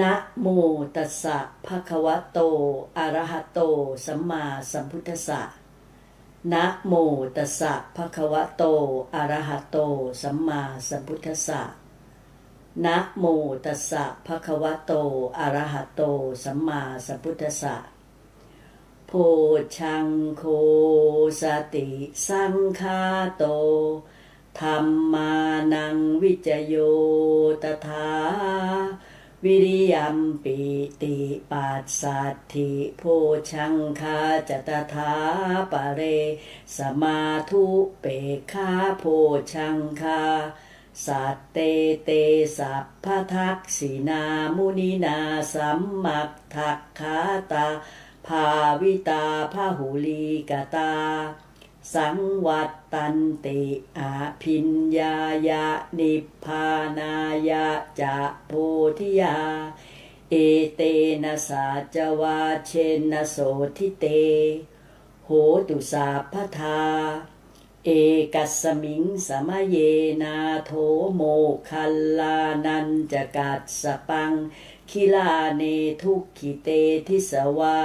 นะโมตัสสะภะคะวะโต อะระหะโต สัมมาสัมพุทธัสสะนะโมตัสสะภะคะวะโต อะระหะโต สัมมาสัมพุทธัสสะนะโมตัสสะภะคะวะโต อะระหะโต สัมมาสัมพุทธัสสะโพชังโคสติสังคาโตธรรมานังวิจโยตถา วิริยัมปิติปัสสัทธิโพชังคาจตถาปะเร สมาธุเปคาโพชังคาสัตเตเตสัพพทักษินามุนินาสัมมักทักขาตา ภาวิตาพาหุลีกตา สังวัตตันติอาพิญญายะนิพพานายะจะโพธิยา เอเตนะสาจวาเชนะโสทิเต โหตุสาพทา เอกัสมิงสมเยนาโทโมคัลลานันจกัดสปัง คิลาเนทุกขิเตทิสวา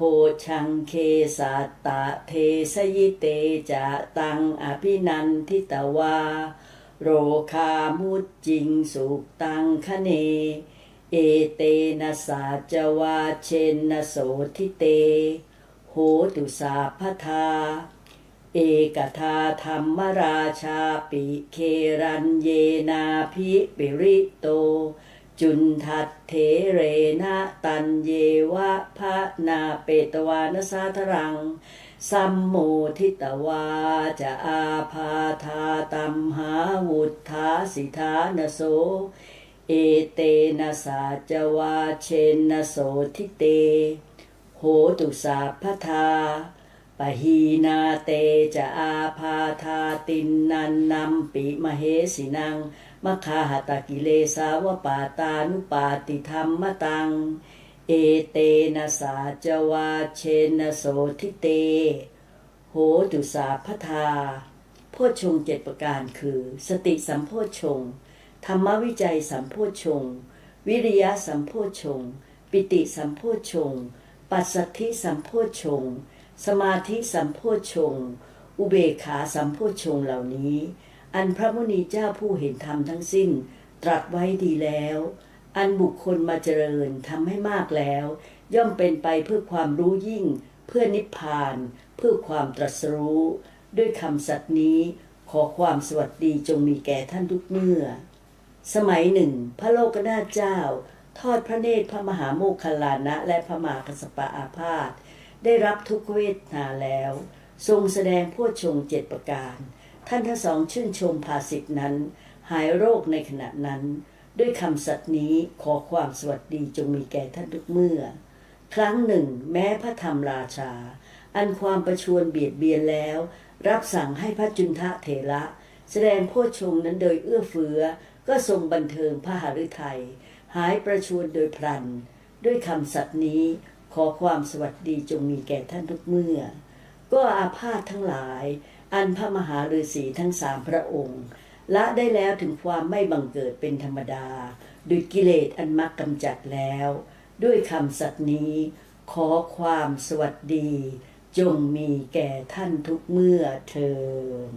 โพชังเคสัตตะเทสยิเตจะตังอภินันทิตวา โรคามุจจิงสุตังคเน เอเตนะสาจวาเชนะโสทิเต โหตุสาพทา เอกทาธรรมราชาปิเครันเยนาพิปิริโต จุนทัตเถเรนะตันเยวะพะนาเปตวานสาธรัง สัมโมทิตวาจะอาพาธาตัมหาวุธาสิทานโส เอเตนะสาจวาเชนโสทิเต โหตุสาพทาปหีนาเตจะอาพาธาตินนันนัมปิมเหสินัง มะคาหตกิเลสาวปาตานุปาติธรรมตัง เอเตนะสาจวาเชนะโสทิเต โหตุสาพทาโพชฌงเจ็ดประการคือ สติสัมโพชฌงธรรมวิจัยสัมโพชฌงวิริยะสัมโพชฌงปิติสัมโพชฌงปัสสัทธิสัมโพชฌงสมาธิสัมโพชฌงอุเบกขาสัมโพชฌงเหล่านี้ อันพระมุนีเจ้าผู้เห็นธรรมทั้งสิ้น ตรัสไว้ดีแล้ว อันบุคคลมาเจริญทำให้มากแล้ว ย่อมเป็นไปเพื่อความรู้ยิ่ง เพื่อนิพพาน เพื่อความตรัสรู้ ด้วยคำสัตย์นี้ขอความสวัสดีจงมีแก่ท่านทุกเมื่อ สมัยหนึ่ง พระโลกนาถเจ้า ทอดพระเนตรพระมหาโมคคัลลานะและพระมหากัสปะอาพาธได้รับทุกเวทนาแล้ว ทรงแสดงโพชงเจ็ดประการ ท่านทั้งสองชื่นชมภาสิทธนั้น หายโรคในขณะนั้น ด้วยคำสัตย์นี้ขอความสวัสดีจงมีแก่ท่านทุกเมื่อ ครั้งหนึ่ง แม้พระธรรมราชา อันความประชวนเบียดเบียนแล้ว รับสั่งให้พระจุนทะเถระ แสดงโพชงนั้นโดยเอื้อเฟื้อ ก็ทรงบันเทิงพระหฤทัยหายประชวนโดยพลัน ด้วยคำสัตย์นี้ขอความสวัสดีจงมีแก่ท่านทุกเมื่อ ก็อาพาธทั้งหลาย อันพระมหาฤาษีทั้งสามพระองค์ละได้แล้วถึงความไม่บังเกิดเป็นธรรมดาด้วยกิเลสอันมักกำจัดแล้ว ด้วยคำสัตย์นี้ ขอความสวัสดี จงมีแก่ท่านทุกเมื่อเทิน